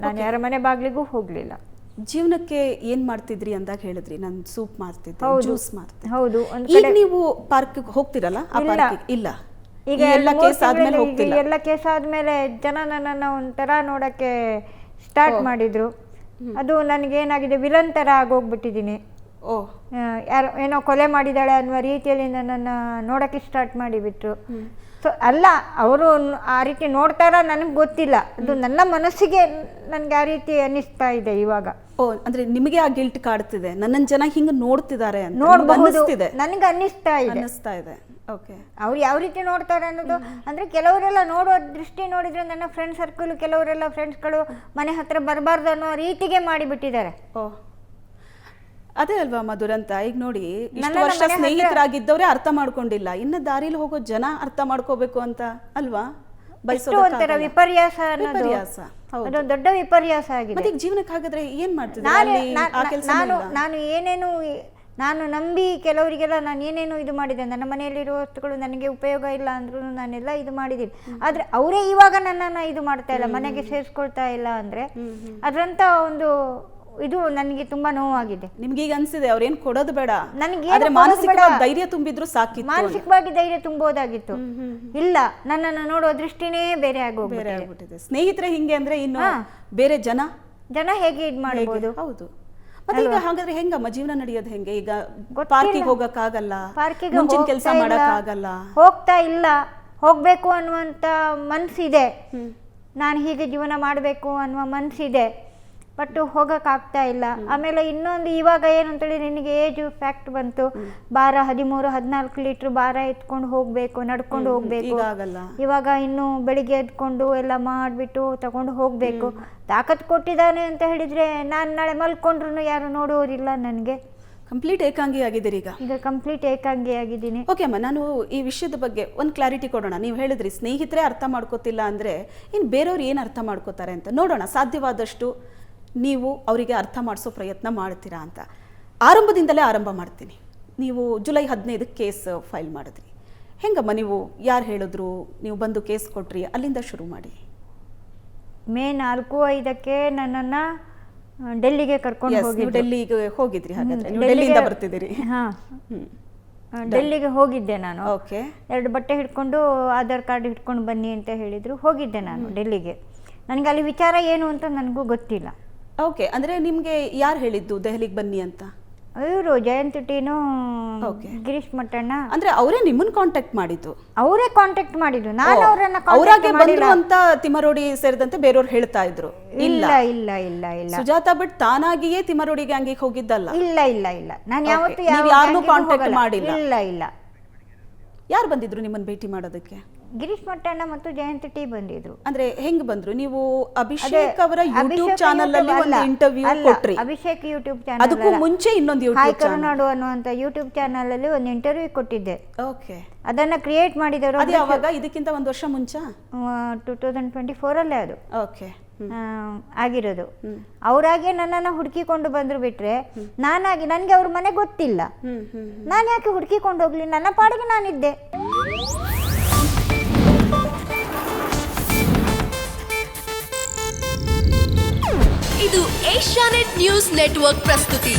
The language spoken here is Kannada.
ನಾನು ಯಾರ ಮನೆ ಬಾಗಿಲಿಗೂ ಹೋಗಲಿಲ್ಲ. ಜೀವನಕ್ಕೆ ಏನ್ ಮಾಡ್ತಿದ್ರಿ ಅಂದಾಗ ಹೇಳಿದ್ರಿ? ನಾನು ಸೂಪ್ ಮಾಡ್ತಿದ್ದೆ. ಜ್ಯೂಸ್ ಮಾಡ್ತಿದ್ದೆ. ಹೌದು ಈಗ ನೀವು ಪಾರ್ಕ್ ಹೋಗ್ತಿರಲ್ಲ? ಆ ಇಲ್ಲ. ಇಲ್ಲ. ಈಗ ಎಲ್ಲ ಕೇಸ್ ಆದ್ಮೇಲೆ ಹೋಗ್ತಿಲ್ಲ. ಎಲ್ಲ ಕೇಸ್ ಆದ್ಮೇಲೆ ಜನ ನನ್ನನ್ನ ಒಂಥರ ನೋಡಕ್ಕೆ ಸ್ಟಾರ್ಟ್ ಮಾಡಿದ್ರು. ಅದು ನನಗೇನಾಗಿದೆ ವಿಲನ್ ತರ ಆಗೋಗ್ಬಿಟ್ಟಿದ್ದೀನಿ. ಓ. ಯಾರೋ ಏನೋ ಕೊಲೆ ಮಾಡಿದಾಳೆ ಅನ್ನುವ ರೀತಿಯಲ್ಲಿ ನನ್ನನ್ನು ನೋಡೋಕ್ಕೆ ಸ್ಟಾರ್ಟ್ ಮಾಡಿಬಿಟ್ರು. ಸೊ ಅಲ್ಲ ಅವರು ಆ ರೀತಿ ನೋಡ್ತಾರ ನನಗೆ ಗೊತ್ತಿಲ್ಲ. ಅದು ನನ್ನ ಮನಸ್ಸಿಗೆ ನನಗೆ ಆ ರೀತಿ ಅನ್ನಿಸ್ತಾ ಇದೆ ಇವಾಗ. ಓ ಅಂದ್ರೆ ನಿಮಗೆ ಆ ಗಿಲ್ಟ್ ಕಾಡ್ತಿದೆ. ನನ್ನನ್ ಜನ ಹಿಂಗೆ ನೋಡ್ತಿದ್ದಾರೆ ನೋಡಬಹುದು. ನನಗೆ ಅನ್ನಿಸ್ತಾ ಇದೆ. ಅನ್ನಿಸ್ತಾ ಇದೆ. ಓಕೆ ಅವ್ರು ಯಾವ ರೀತಿ ನೋಡ್ತಾರೆ ಅನ್ನೋದು ಅಂದರೆ ಕೆಲವರೆಲ್ಲ ನೋಡೋ ದೃಷ್ಟಿ ನೋಡಿದ್ರೆ ನನ್ನ ಫ್ರೆಂಡ್ ಸರ್ಕಲ್ ಕೆಲವರೆಲ್ಲ ಫ್ರೆಂಡ್ಸ್ಗಳು ಮನೆ ಹತ್ರ ಬರಬಾರ್ದು ಅನ್ನೋ ರೀತಿಗೆ ಮಾಡಿಬಿಟ್ಟಿದ್ದಾರೆ. ಓ. ಅದೇ ಅಲ್ವಾ ಮಧುರಂತ ಈಗ ನೋಡಿ ಇಷ್ಟು ವರ್ಷ ಸ್ನೇಹಿತರಾಗಿದ್ದವ್ರೆ ಅರ್ಥ ಮಾಡ್ಕೊಂಡಿಲ್ಲ. ಇನ್ನು ದಾರಿಲಿ ಹೋಗೋ ಜನ ಅರ್ಥ ಮಾಡ್ಕೋಬೇಕು ಅಂತ ಅಲ್ವಾ. ಒಂಥರ ವಿಪರ್ಯಾಸ ಅನ್ನೋದು. ವಿಪರ್ಯಾಸ, ಹೌದು. ಅದು ದೊಡ್ಡ ವಿಪರ್ಯಾಸ ಆಗಿದೆ. ಮತ್ತೆ ಜೀವನಕ್ಕೆ ಹಾಗಾದ್ರೆ ಏನ್ ಮಾಡ್ತಿದ್ದೆ ನಾನು ನಾನು ನಾನು ಏನೇನು ನಾನು ನಂಬಿ ಕೆಲವರಿಗೆಲ್ಲ ನಾನು ಏನೇನು ಇದು ಮಾಡಿದೆ ನನ್ನ ಮನೆಯಲ್ಲಿರುವ ವಸ್ತುಗಳು ನನಗೆ ಉಪಯೋಗ ಇಲ್ಲ ಅಂದ್ರೂ ನಾನೆಲ್ಲ ಇದು ಮಾಡಿದ್ದೀನಿ. ಆದರೆ ಅವರೇ ಇವಾಗ ನನ್ನನ್ನು ಇದು ಮಾಡ್ತಾ ಇಲ್ಲ ಮನೆಗೆ ಸೇರಿಸ್ಕೊಳ್ತಾ ಇಲ್ಲ ಅಂದರೆ ಅದರಂಥ ಒಂದು ಇದು ನನಗೆ ತುಂಬಾ ನೋವಾಗಿದೆ. ನಿಮ್ಗೆ ಈಗ ಅನ್ಸಿದೆ ಅವ್ರೇನ್ ಕೊಡೋದು ಬೇಡ. ನನಗೆ ಆದ್ರೆ ಮಾನಸಿಕವಾಗಿ ಧೈರ್ಯ ತುಂಬಿದ್ರು ಸಾಕಿ ಮಾನಸಿಕವಾಗಿ ಧೈರ್ಯ ತುಂಬೋದಾಗಿತ್ತು. ಇಲ್ಲ ನನ್ನನ್ನು ನೋಡೋ ದೃಷ್ಟಿನೇ ಬೇರೆ ಬೇರೆ ಆಗೋಗ್ಬಿಟ್ಟಿದೆ ಸ್ನೇಹಿತರೆ ಹಿಂಗೆ ಅಂದ್ರೆ ಇನ್ನು ಬೇರೆ ಜನ? ಜನ ಹೇಗೆ ಇದ್ ಮಾಡಬಹುದು ಹೌದು. ಮತ್ತೆ ಈಗ ಹಾಗಾದ್ರೆ ಹೆಂಗಮ್ಮ ಜೀವನ ನಡೆಯೋದು ಹೆಂಗೆ? ಈಗ. ಪಾರ್ಕಿಗೆ ಹೋಗಕ್ಕಾಗಲ್ಲ ಪಾರ್ಕಿಗೆ ಮುಂಚಿನ ಹೋಗ್ತಾ ಕೆಲಸ ಇಲ್ಲ. ಮಾಡಕ್ಕಾಗಲ್ಲ. ಹೋಗ್ತಾ ಇಲ್ಲ. ಹೋಗಬೇಕು ಅನ್ನುವಂತ ಮನ್ಸಿದೆ. ನಾನು ಹೀಗೆ ಜೀವನ ಮಾಡಬೇಕು ಅನ್ನುವ ಮನಸ್ಸಿದೆ ಬಟ್ ಹೋಗೋಕ್ಕಾಗ್ತಾ ಇಲ್ಲ. ಆಮೇಲೆ ಇನ್ನೊಂದು ಇವಾಗ ಏನು ಅಂತೇಳಿ ನಿನಗೆ ಏಜು ಫ್ಯಾಕ್ಟ್ ಬಂತು. ಭಾರ ಹದಿಮೂರು ಹದಿನಾಲ್ಕು ಲೀಟ್ರ್ ಭಾರ ಎತ್ಕೊಂಡು ಹೋಗಬೇಕು ನಡ್ಕೊಂಡು ಹೋಗಬೇಕು. ಇವಾಗ ಇನ್ನು ಬೆಳಿಗ್ಗೆ ಎದ್ಕೊಂಡು ಎಲ್ಲ ಮಾಡಿಬಿಟ್ಟು ತಗೊಂಡು ಹೋಗಬೇಕು. ತಾಕತ್ ಕೊಟ್ಟಿದ್ದಾನೆ ಅಂತ ಹೇಳಿದರೆ ನಾನು ನಾಳೆ ಮಲ್ಕೊಂಡ್ರು ಯಾರು ನೋಡುವವರಿಲ್ಲ ನನಗೆ. ಕಂಪ್ಲೀಟ್ ಏಕಾಂಗಿ ಆಗಿದ್ದೀರಿ ಈಗ? ಈಗ ಕಂಪ್ಲೀಟ್ ಏಕಾಂಗಿ ಆಗಿದ್ದೀನಿ. ಓಕೆ ಅಮ್ಮ ನಾನು ಈ ವಿಷಯದ ಬಗ್ಗೆ ಒಂದು ಕ್ಲಾರಿಟಿ ಕೊಡೋಣ. ನೀವು ಹೇಳಿದ್ರಿ ಸ್ನೇಹಿತರೆ ಅರ್ಥ ಮಾಡ್ಕೋತಿಲ್ಲ ಅಂದರೆ ಇನ್ನು ಬೇರೆಯವ್ರು ಏನು ಅರ್ಥ ಮಾಡ್ಕೋತಾರೆ ಅಂತ ನೋಡೋಣ. ಸಾಧ್ಯವಾದಷ್ಟು ನೀವು ಅವರಿಗೆ ಅರ್ಥ ಮಾಡಿಸೋ ಪ್ರಯತ್ನ ಮಾಡ್ತೀರಾ ಅಂತ. ಆರಂಭದಿಂದಲೇ ಆರಂಭ ಮಾಡ್ತೀನಿ. ನೀವು ಜುಲೈ ಹದಿನೈದಕ್ಕೆ ಕೇಸ್ ಫೈಲ್ ಮಾಡಿದ್ರಿ. ಹೆಂಗಮ್ಮ ನೀವು ಯಾರು ಹೇಳಿದ್ರು? ನೀವು ಬಂದು ಕೇಸ್ ಕೊಟ್ರಿ ಅಲ್ಲಿಂದ ಶುರು ಮಾಡಿ. ಮೇ ನಾಲ್ಕು ಐದಕ್ಕೆ ನನ್ನನ್ನು ಡೆಲ್ಲಿಗೆ ಕರ್ಕೊಂಡು ಹೋಗಿ ನೀವು ಡೆಲ್ಲಿಗೆ ಹೋಗಿದ್ರಿ ಹಾಗಾದ್ರೆ. ನೀವು ಡೆಲ್ಲಿಯಿಂದ ಬರ್ತಿದ್ದೀರಿ. ಹಾ. ಡೆಲ್ಲಿಗೆ ಹೋಗಿದ್ದೆ ನಾನು. ಓಕೆ ಎರಡು ಬಟ್ಟೆ ಹಿಡ್ಕೊಂಡು ಆಧಾರ್ ಕಾರ್ಡ್ ಹಿಡ್ಕೊಂಡು ಬನ್ನಿ ಅಂತ ಹೇಳಿದರು. ಹೋಗಿದ್ದೆ ನಾನು ಡೆಲ್ಲಿಗೆ. ನನಗೆ ಅಲ್ಲಿ ವಿಚಾರ ಏನು ಅಂತ ನನಗೂ ಗೊತ್ತಿಲ್ಲ. ಓಕೆ ಅಂದ್ರೆ ನಿಮ್ಗೆ ಯಾರು ಹೇಳಿದ್ದು ದೆಹಲಿಗೆ ಬನ್ನಿ ಅಂತ? ಇವರು ಜಯಂತ್ ಟೀನು Okay. ಗಿರೀಶ್ ಮಟ್ಟಣ್ಣ. ಅಂದ್ರೆ ಅವರೇ ನಿಮ್ಮನ್ನ ಕಾಂಟ್ಯಾಕ್ಟ್ ಮಾಡಿದ್ದು? ಅವರೇ ಕಾಂಟ್ಯಾಕ್ಟ್ ಮಾಡಿದ್ರು ನಾನು ಅವರನ್ನ ಅವರಾಗೆ ಬಂದ್ರು ಅಂತ ತಿಮರೋಡಿ ಸೇರಿದಂತೆ ಬೇರೆಯವ್ರು ಹೇಳ್ತಾ ಇದ್ರು. ಇಲ್ಲ. ಇಲ್ಲ ಇಲ್ಲ ಇಲ್ಲ ಸುಜಾತ ಬಟ್ ತಾನಾಗಿಯೇ ತಿಮರೋಡಿ ಗ್ಯಾಂಗಿಗೆ ಹೋಗಿದ್ದಲ್ಲ. ಇಲ್ಲ ಇಲ್ಲ ಇಲ್ಲ. ನಾನು. ಯಾವತ್ತೂ ನೀವು ಯಾರ್ನೂ contact ಮಾಡಿಲ್ಲ? ಇಲ್ಲ ಇಲ್ಲ. ಯಾರು ಬಂದಿದ್ರು ನಿಮ್ಮನ್ನು ಭೇಟಿ ಮಾಡೋದಕ್ಕೆ? ಗಿರೀಶ್ ಮಟ್ಟಣ್ಣ ಮತ್ತು ಜಯಂತಿ ಟಿ ಬಂದಿದ್ರು. ಅಂದ್ರೆ ಹೆಂಗ್ ಬಂದ್ರು? ನೀವು ಅಭಿಷೇಕ್ ಅವರ ಯೂಟ್ಯೂಬ್ ಚಾನಲ್ ಅಲ್ಲಿ ಒಂದು ಇಂಟರ್ವ್ಯೂ ಅಲ್ಲ, ಕೊಟ್ರಿ. ಅಭಿಷೇಕ್ ಯೂಟ್ಯೂಬ್ ಚಾನಲ್ ಅದಕ್ಕೂ ಮುಂಚೆ ಇನ್ನೊಂದು ಯೂಟ್ಯೂಬ್ ಚಾನಲ್ ಕರುನಾಡು ಅನ್ನುವಂತ ಯೂಟ್ಯೂಬ್ ಚಾನಲ್ ಅಲ್ಲಿ ಒಂದು ಇಂಟರ್ವ್ಯೂ ಕೊಟ್ಟಿದ್ದೆ. ಓಕೆ. ಅದನ್ನ ಕ್ರಿಯೇಟ್ ಮಾಡಿದವರು ಅದು ಯಾವಾಗ? ಇದಕ್ಕಿಂತ ಒಂದು ವರ್ಷ ಮುಂಚೆ? ಟೂ ತೌಸಂಡ್ ಟ್ವೆಂಟಿ ಫೋರಲ್ಲೇ ಅದು. ಓಕೆ. ಆಗಿರೋದು. ಅವರಾಗೆ ನನ್ನನ್ನು ಹುಡುಕಿಕೊಂಡು ಬಂದ್ರು ಬಿಟ್ರೆ ನಾನಾಗಿ ನನಗೆ ಅವ್ರ ಮನೆ ಗೊತ್ತಿಲ್ಲ. ನಾನು ಯಾಕೆ ಹುಡುಕಿಕೊಂಡು ಹೋಗ್ಲಿ? ನನ್ನ ಪಾಡಿಗೆ ನಾನಿದ್ದೆ. ಇದು ಏಷ್ಯಾನೆಟ್ ನ್ಯೂಸ್ ನೆಟ್ವರ್ಕ್ ಪ್ರಸ್ತುತಿ.